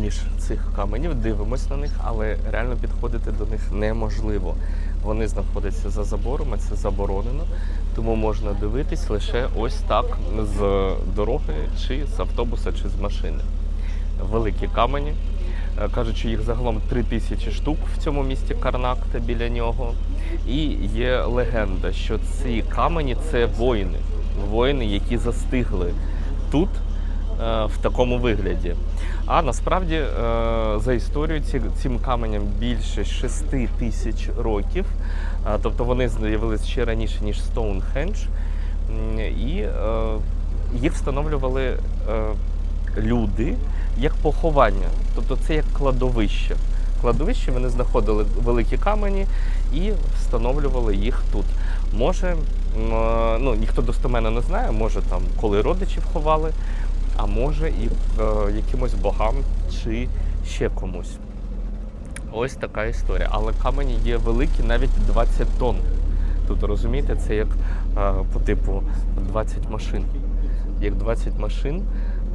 між цих каменів, дивимось на них, але реально підходити до них неможливо. Вони знаходяться за забором, а це заборонено, тому можна дивитись лише ось так з дороги, чи з автобуса, чи з машини. Великі камені. Е, Кажуть, що їх загалом три тисячі штук в цьому місті Карнак та біля нього. І є легенда, що ці камені це воїни, воїни, які застигли тут в такому вигляді. А насправді, е, за історією, ці, цим каменям більше 6 тисяч років. Е, Тобто вони з'явилися ще раніше, ніж Стоунхендж. І е, їх встановлювали е, люди як поховання. Тобто це як кладовище. Кладовище вони знаходили великі камені і встановлювали їх тут. Може, е, ну ніхто достеменно не знає, може там коли родичів ховали, а може і е, якимось богам чи ще комусь. Ось така історія. Але камені є великі, навіть 20 тонн. Тут розумієте, це як е, по типу 20 машин. Як 20 машин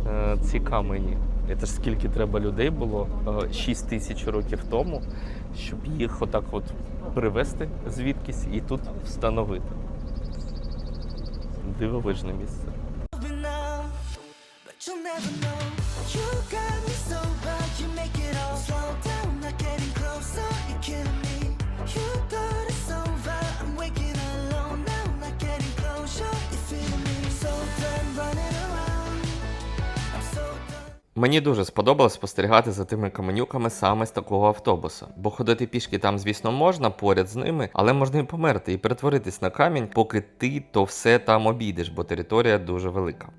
е, ці камені. Це ж скільки треба людей було е, 6 тисяч років тому, щоб їх отак от привезти звідкись і тут встановити. Дивовижне місце. Мені дуже сподобалось спостерігати за тими каменюками саме з такого автобуса. Бо ходити пішки там, звісно, можна поряд з ними, але можна і померти і перетворитись на камінь, поки ти то все там обійдеш, бо територія дуже велика.